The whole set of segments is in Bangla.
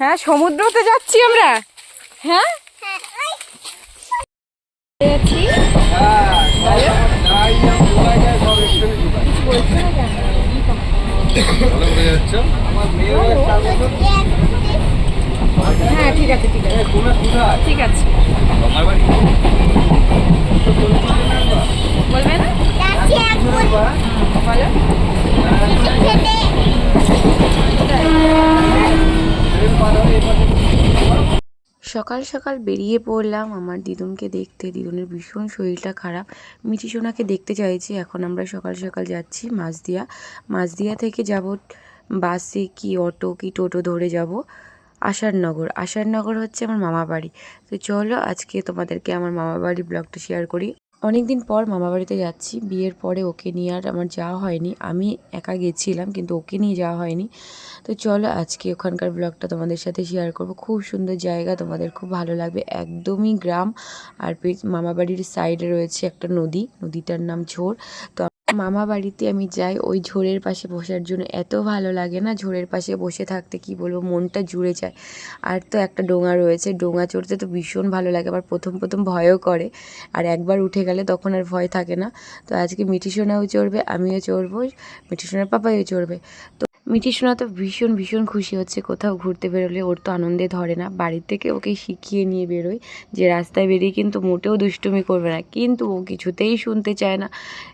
হ্যাঁ সমুদ্রতে যাচ্ছি আমরা। হ্যাঁ? হ্যাঁ ঠিক আছে ঠিক আছে। ঠিক আছে। বলবে না? বলো। সকাল সকাল বেরিয়ে পড়লাম। আমার দিদুনকে দেখতে। দিদুনের ভীষণ শরীরটা খারাপ। মিঠি সোনাকে দেখতে চাইছি। এখন আমরা সকাল সকাল যাচ্ছি মাঝদিয়া মাঝদিয়া থেকে যাব বাসে কি অটো কি টোটো ধরে যাব আশারনগর। আশারনগর হচ্ছে আমার মামা বাড়ি তো চলো আজকে তোমাদেরকে আমার মামা বাড়ি ব্লগটা শেয়ার করি। অনেক দিন পর মামা বাড়িতে যাচ্ছি। বিয়ের পরে ওকে নিয়ে আর আমার যাওয়া হয়নি। আমি একা গেছিলাম, কিন্তু ওকে নিয়ে যাওয়া হয়নি। তো চলো আজকে ওখানকার ব্লগটা তোমাদের সাথে শেয়ার করব। খুব সুন্দর জায়গা, তোমাদের খুব ভালো লাগবে। একদমই গ্রাম, আর পে- মামা বাড়ির সাইডে রয়েছে একটা নদী। নদীটার নাম ঝোর। তো মামা বাড়িতে আমি যাই, ওই ঝোড়ের পাশে বসার জন্য। এত ভালো লাগে না ঝোড়ের পাশে বসে থাকতে, কি বলব, মনটা জুড়ে যায়। আর তো একটা ডোঙা রয়েছে, ডোঙা চড়তে তো ভীষণ ভালো লাগে, আবার প্রথম প্রথম ভয়ও করে। আর একবার উঠে গেলে তখন আর ভয় থাকে না। তো আজকে মিটিশোনাও চড়বে, আমিও চড়বো মিটিশোনার পাপাইও চড়বে। তো মিঠি সোনা তো ভীষণ ভীষণ খুশি হচ্ছে। কোথাও ঘুরতে বেরোলে ওর তো আনন্দে ধরে না। বাড়ির থেকে ওকে শিখিয়ে নিয়ে বেরোয় যে রাস্তায় বেরিয়ে কিন্তু মোটেও দুষ্টুমি করবে না। কিন্তু ও কিছুতেই শুনতে চায় না।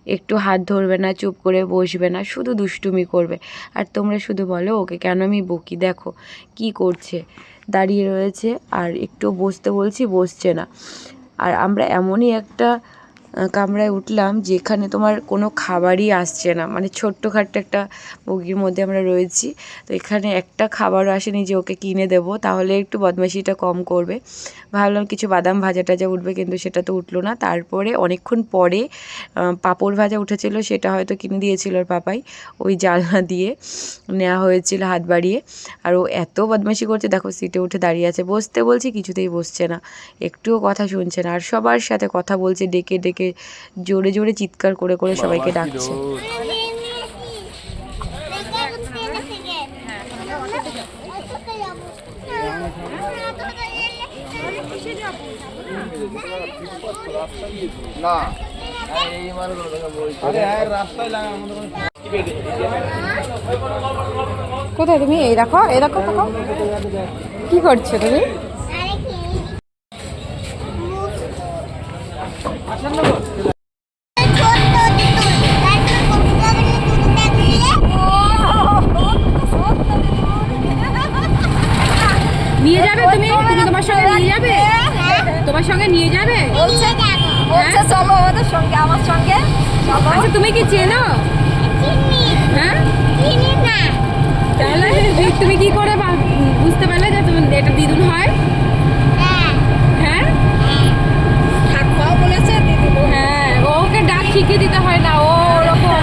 একটু হাত ধরবে না, চুপ করে বসবে না, শুধু দুষ্টুমি করবে। আর তোমরা শুধু বলো, ওকে কেন আমি বকি? দেখো, কি করছে? দাঁড়িয়ে রয়েছে আর একটু বসতে বলছি, বসছে না। আর আমরা এমনই একটা কামরায় উঠলাম, যেখানে তোমার কোনো খাবারই আসছে না। মানে ছোট্টখাট্ট একটা বগির মধ্যে আমরা রয়েছি। তো এখানে একটা খাবারও আসেনি যে ওকে কিনে দেবো, তাহলে একটু বদমাইশিটা কম করবে। ভাবলাম কিছু বাদাম ভাজা টাজা উঠবে, কিন্তু সেটা তো উঠল না। তারপরে অনেকক্ষণ পরে পাঁপড় ভাজা উঠেছিল, সেটা হয়তো কিনে দিয়েছিল ওর পাপাই। ওই জালনা দিয়ে নেওয়া হয়েছিল হাত বাড়িয়ে। আর ও এত বদমাইশি করছে, দেখো সিটে উঠে দাঁড়িয়ে আছে। বসতে বলছি, কিছুতেই বসছে না। একটুও কথা শুনছে না। আর সবার সাথে কথা বলছে, ডেকে ডেকে জোরে জোরে চিৎকার করে করে সবাইকে ডাকছে। না। কোথায় তুমি? এই দেখো এই দেখো দেখো। কি করছ তুমি? নিয়ে যাবে তুমি? তুমি তোমার সঙ্গে নিয়ে যাবে? তোমার সঙ্গে নিয়ে যাবে? বলছে বলছে চলো আমাদের সঙ্গে আমার সঙ্গে। আচ্ছা তুমি কি চেনো? হ্যাঁ? তাহলে তুমি কি করে বা- বুঝতে পারলে যে তুমি এটা দিদুন হয় হ্যাঁ ঠাকুমাও বলেছে দিদি হ্যাঁ ওকে ডাক শিখিয়ে দিতে হয় না ও ওরকম।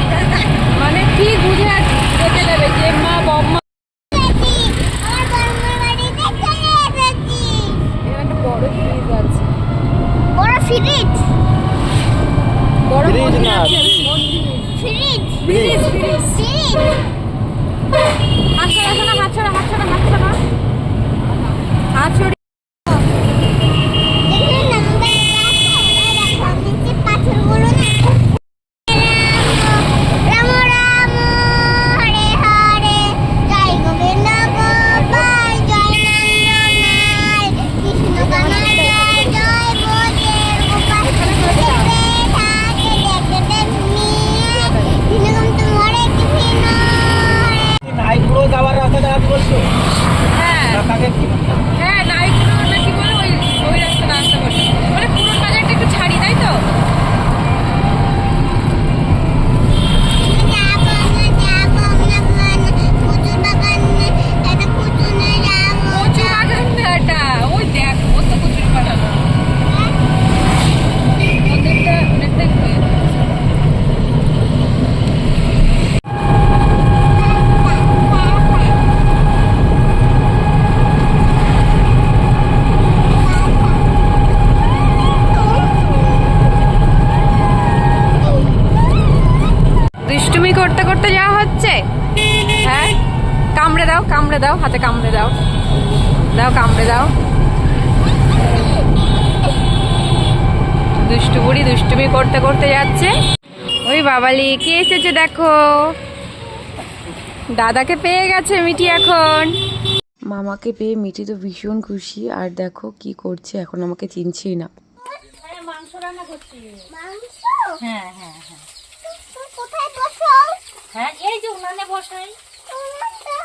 মানে ঠিক বুঝে দেখে দেবে যে মা বম্মা। হাত ছড়া হাত ছড়া হাত ছড়া হাত ছড়া হাত ছড়ি দাও কামড়ে দাও হাতে কামড়ে দাও। দাও কামড়ে দাও। দুষ্টু বুড়ি দুষ্টুমি করতে করতে যাচ্ছে। ওই বাবালি কে এসেছে দেখো? দাদাকে পেয়ে গেছে মিটি এখন। মামাকে পেয়ে মিটি তো ভীষণ খুশি আর দেখো কি করছে এখন আমাকে চিনছেই না। মাংস হ্যাঁ হ্যাঁ হ্যাঁ। কোথায় বসাও হ্যাঁ এই যে উনানে বসাই উনুনটা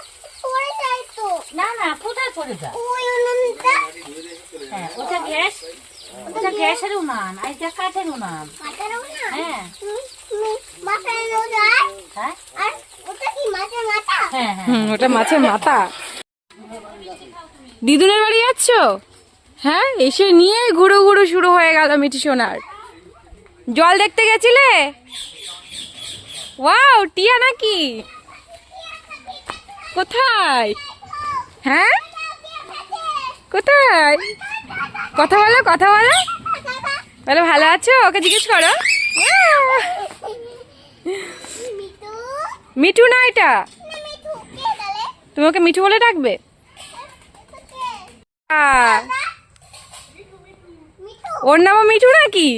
পড়ে যায় তো না না কোথায় পড়ে যা ওই উনুনটা হ্যাঁ ওটা গ্যাস ওটা গ্যাসের উনান আর এটা কাঠের উনান মাথার উনুন হ্যাঁ। মাথায় যায়। হ্যাঁ? আর ওটা কি মাছের মাথা? হ্যাঁ হ্যাঁ। হুম ওটা মাছের মাথা। দিদুনের বাড়ি যাচ্ছ? হ্যাঁ এসে নিয়ে ঘুরো ঘুরো শুরু হয়ে গেল মিটি সোনার। জল দেখতে গেছিলে? ওয়াও টিয়া নাকি? কোথায়? হ্যাঁ? কোথায়? কথা বলো কথা বলো। বলো ভালো আছো? ওকে জিজ্ঞেস করো। মিঠু না এটা? তুমি ওকে মিঠু বলে ডাকবে? ওর নামও মিঠু নাকি?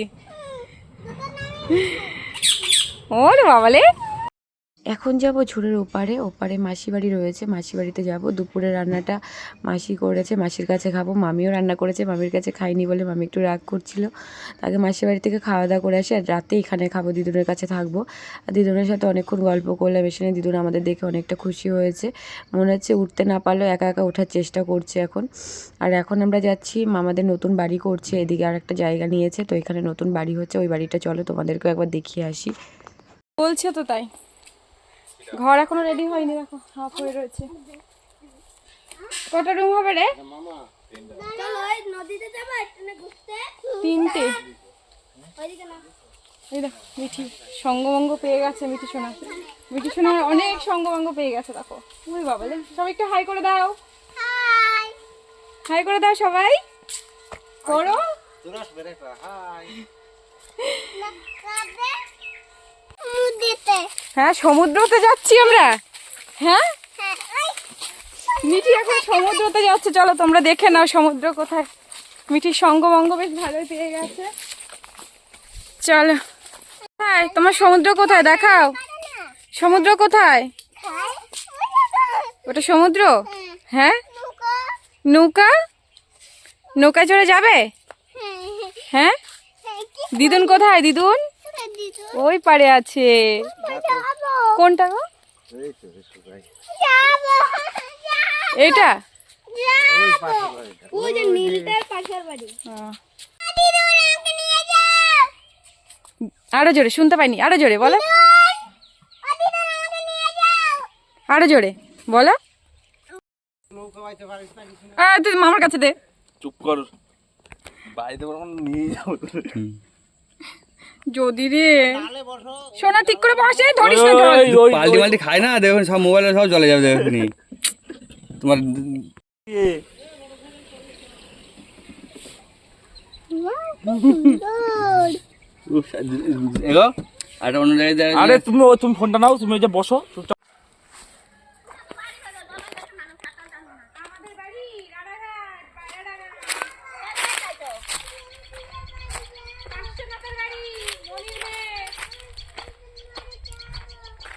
ওরে বাবালে। এখন যাব ঝুড়ের ওপারে ওপারে মাসি বাড়ি রয়েছে মাসি বাড়িতে যাব। দুপুরে রান্নাটা মাসি করেছে, মাসির কাছে খাব। মামিও রান্না করেছে, মামির কাছে খাইনি বলে মামি একটু রাগ করছিল। তাকে মাসির বাড়ি থেকে খাওয়া দাওয়া করে আসি আর রাতে এখানে খাব, দিদুনের কাছে থাকব। আর দিদুনের সাথে অনেকক্ষণ গল্প করলাম, এসে দিদুন আমাদের দেখে অনেকটা খুশি হয়েছে। মনে হচ্ছে উঠতে না পারলেও একা একা ওঠার চেষ্টা করছে এখন। আর এখন আমরা যাচ্ছি, মামাদের নতুন বাড়ি করছে, এদিকে আর একটা জায়গা নিয়েছে। তো এখানে নতুন বাড়ি হচ্ছে, ওই বাড়িটা চলো তোমাদেরকেও একবার দেখিয়ে আসি। বলছে তো তাই। ঘর এখনও রেডি হয়নি দেখো হাফ হয়ে রয়েছে। কটা রুম হবে রে? চলো ওই নদীতে যাব এখানে ঘুরতে তিনটে। এই দেখো মিঠি সঙ্গভঙ্গ পেয়ে গেছে মিঠি সোনা। মিঠি সোনা অনেক সঙ্গভঙ্গ পেয়ে গেছে দেখো। ওই বাবা রে সবাই একটু হাই করে দাও। হাই হাই করে দাও সবাই। করো। নদীতে হ্যাঁ সমুদ্রতে যাচ্ছি আমরা। হ্যাঁ? হ্যাঁ মিঠি এখন সমুদ্রতে যাচ্ছে। চলো তোমরা দেখে নাও সমুদ্র কোথায়। মিঠির সঙ্গভঙ্গ বেশ ভালোই পেয়ে গেছে। চলো। হ্যাঁ তোমার সমুদ্র কোথায়? দেখাও। সমুদ্র কোথায়? ওটা সমুদ্র? হ্যাঁ? নৌকা? নৌকা চড়ে যাবে? হ্যাঁ। হ্যাঁ? হ্যাঁ দিদুন কোথায়? দিদুন? ওই পারে আছে। কোনটা গো? এইটা? যাব ওই যে নীলটার পাশের বাড়ি আহ, দিদুন আমাকে নিয়ে যাও আরও জোরে শুনতে পাইনি। আরও জোরে বলো। আরও জোরে বলো। তুই মামার কাছে দে। চুপ কর। বাড়িতে নিয়ে যাব যদি রে। সোনা ঠিক করে বসে ধরিস না জল। পাল্টি মাল্টি খায় না? দেখুন সব মোবাইলে সব জলে যাবে দেখুন তোমার এগো। আর অন্য জায়গায় আরে তুমি তুমি ফোনটা নাও তুমি ওই যে বসো চুপচাপ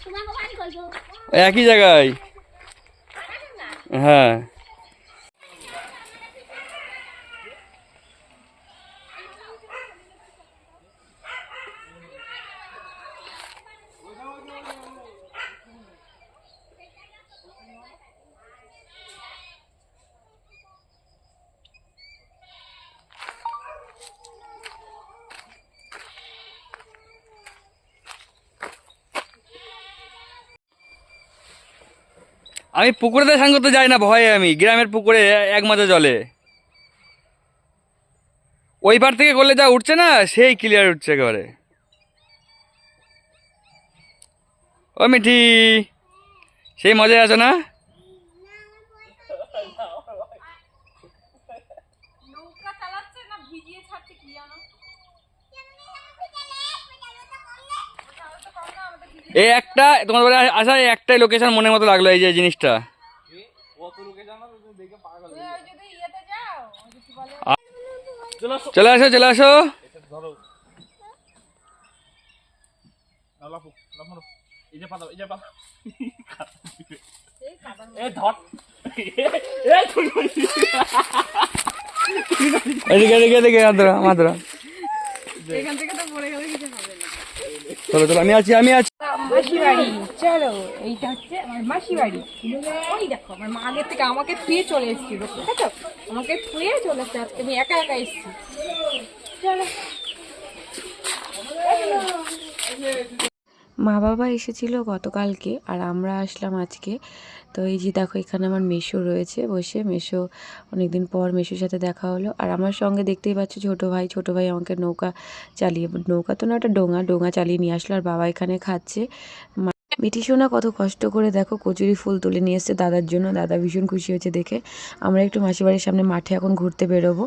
তোমাকে বাড়ি করব ওই একই জায়গায়? হ্যাঁ। আমি পুকুরেতে স্নান করতে যাই না, ভয়ে আমি। গ্রামের পুকুরে এক মাঝে জলে। ওই পার থেকে করলে যা উঠছে না, সেই ক্লিয়ার উঠছে একেবারে। ও মিঠি, সেই মজায় আছো না? এই একটা, তোমার বাড়ি আসা এই একটাই লোকেশন মনের মতো লাগল এই যে জিনিসটা। বলে চলে আসো চলে আসো। এদিকে এদিকে এদিকে মাত্র মাত্র এখান থেকে তো পড়ে গেলে কিছু হবে না। চলো চলো, আমি আছি আমি আছি। বাড়ি চলো, এইটা দেখো, আমার মা আগের থেকে আমাকে থুয়ে চলে ঠিক আছে? আমাকে থুয়ে চলে একা একা মা বাবা এসেছিল গতকালকে আর আমরা আসলাম আজকে। তো এই যে দেখো, এখানে আমার মেশো রয়েছে বসে। মেশো, অনেকদিন পর মেশোর সাথে দেখা হলো। আর আমার সঙ্গে দেখতেই পাচ্ছ ছোটো ভাই। ছোটো ভাই আমাকে নৌকা চালিয়ে, নৌকা তো না একটা ডোঙা ডোঙা চালিয়ে নিয়ে আসলো। আর বাবা এখানে খাচ্ছে। মিঠি সোনা কত কষ্ট করে দেখো কচুরি ফুল তুলে নিয়ে এসছে দাদার জন্য। দাদা ভীষণ খুশি হয়েছে দেখে। আমরা একটু মাসিবাড়ির সামনে মাঠে এখন ঘুরতে বেরোবো।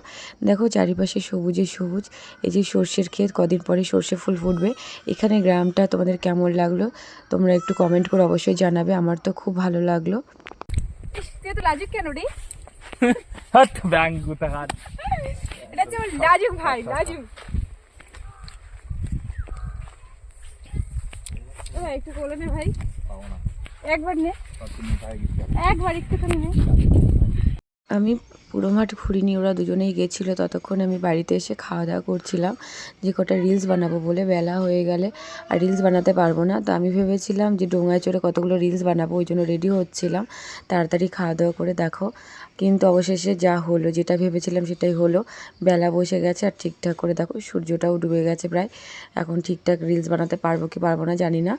দেখো চারিপাশে সবুজে সবুজ। এই যে সর্ষের ক্ষেত কদিন পরে সর্ষে ফুল ফুটবে। এখানে গ্রামটা তোমাদের কেমন লাগল তোমরা একটু কমেন্ট করে অবশ্যই জানাবে। আমার তো খুব ভালো লাগল। লাজুক কেন রে? লাজুক ভাই লাজুক ও ভাই একটু বলে নে ভাই। একবার নে। একবার একটুখানি নে। আমি পুরো মাঠ ঘুরিনি ওরা দুজনেই গেছিল ততক্ষণ আমি বাড়িতে এসে খাওয়া দাওয়া করছিলাম যে কটা রিলস বানাবো বলে বেলা হয়ে গেলে। আর রিলস বানাতে পারব না তো আমি ভেবেছিলাম যে ডোঙায় চড়ে কতগুলো রিলস বানাবো ওই জন্য রেডি হচ্ছিলাম। তাড়াতাড়ি খাওয়া দাওয়া করে দেখো। কিন্তু অবশেষে যা হলো, যেটা ভেবেছিলাম সেটাই হলো। বেলা বসে গেছে আর ঠিকঠাক করে দেখো সূর্যটাও ডুবে গেছে প্রায়। এখন ঠিকঠাক রিলস বানাতে পারব কি পারব না জানি না।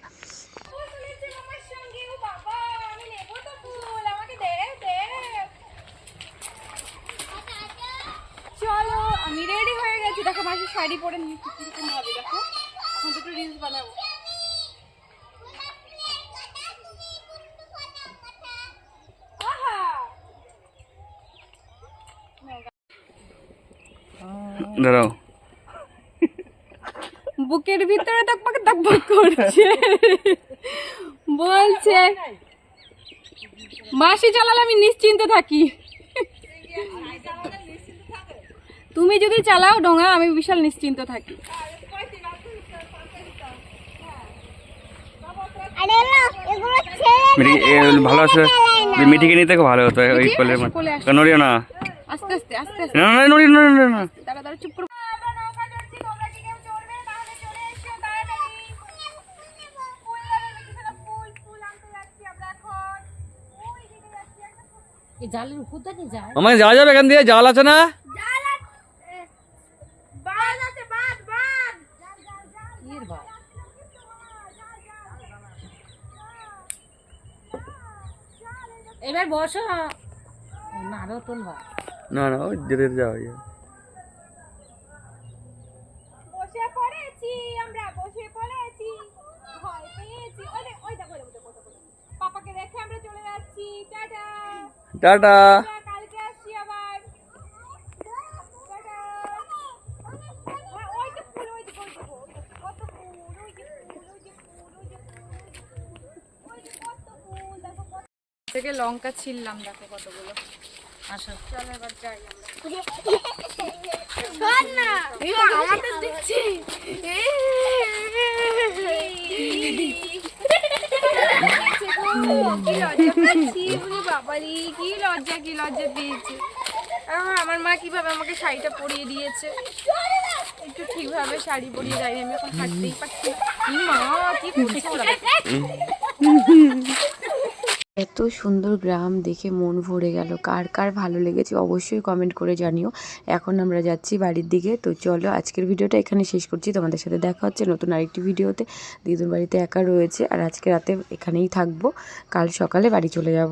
আমি রেডি হয়ে গেছি। দেখো, মাসি শাড়ি পরে হবে দেখো। এখন দুটো রিলস বানাবো। দাঁড়াও। বুকের ভিতরে তকপাক তকপাক করছে। বলছে মাসি চালালে আমি নিশ্চিন্তে থাকি। তুমি যদি চালাও ডোঙা আমি বিশাল নিশ্চিন্ত থাকি। ভালো আছে। মিঠিকে নিতে ভালো হতো ওই কোলের মাঠ নড়িও না? আস্তে আস্তে আস্তে না। দাঁড়া দাঁড়া চুপ করো আমাকে যাওয়া যাবে এখান দিয়ে জাল আছে না এবার বসো না না না ওই যেতে যেতে যাওয়া যায় বসে পড়েছি আমরা বসে পড়েছি ভয় পেয়েছি ওই দেখ, ওই দেখো ওই দেখো, ওই দেখো, ওই দেখো। পাপাকে রেখে আমরা চলে যাচ্ছি টাটা টাটা আমরা কালকে আসছি আবার টাটা। হ্যাঁ, ওই যে ফুল, ওই যে ফুল, ওই যে ফুল, কত ফুল, ওই যে ফুল, ওই যে ফুল, ওই যে ফুল। ওই যে কত ফুল, দেখো কত- থেকে লঙ্কা ছিললাম দেখো কতগুলো। আসো। চলো এবার যাই আমরা। শোন না আমাদের দিচ্ছি কি লজ্জা পাচ্ছি ওরে বাবারি কি লজ্জা কি লজ্জা পেয়েছে আহ, আমার মা কীভাবে আমাকে শাড়িটা পরিয়ে দিয়েছে একটু ঠিকভাবে শাড়ি পরিয়ে যায়নি আমি এখন হাঁটতেই পারছি মা কি করছে? এত সুন্দর গ্রাম দেখে মন ভরে গেল। কার কার ভালো লেগেছে অবশ্যই কমেন্ট করে জানিও। এখন আমরা যাচ্ছি বাড়ির দিকে। তো চলো আজকের ভিডিওটা এখানে শেষ করছি। তোমাদের সাথে দেখা হচ্ছে নতুন আরেকটি ভিডিওতে। দিদুর বাড়িতে একা রয়েছে আর আজকে রাতে এখানেই থাকব। কাল সকালে বাড়ি চলে যাব।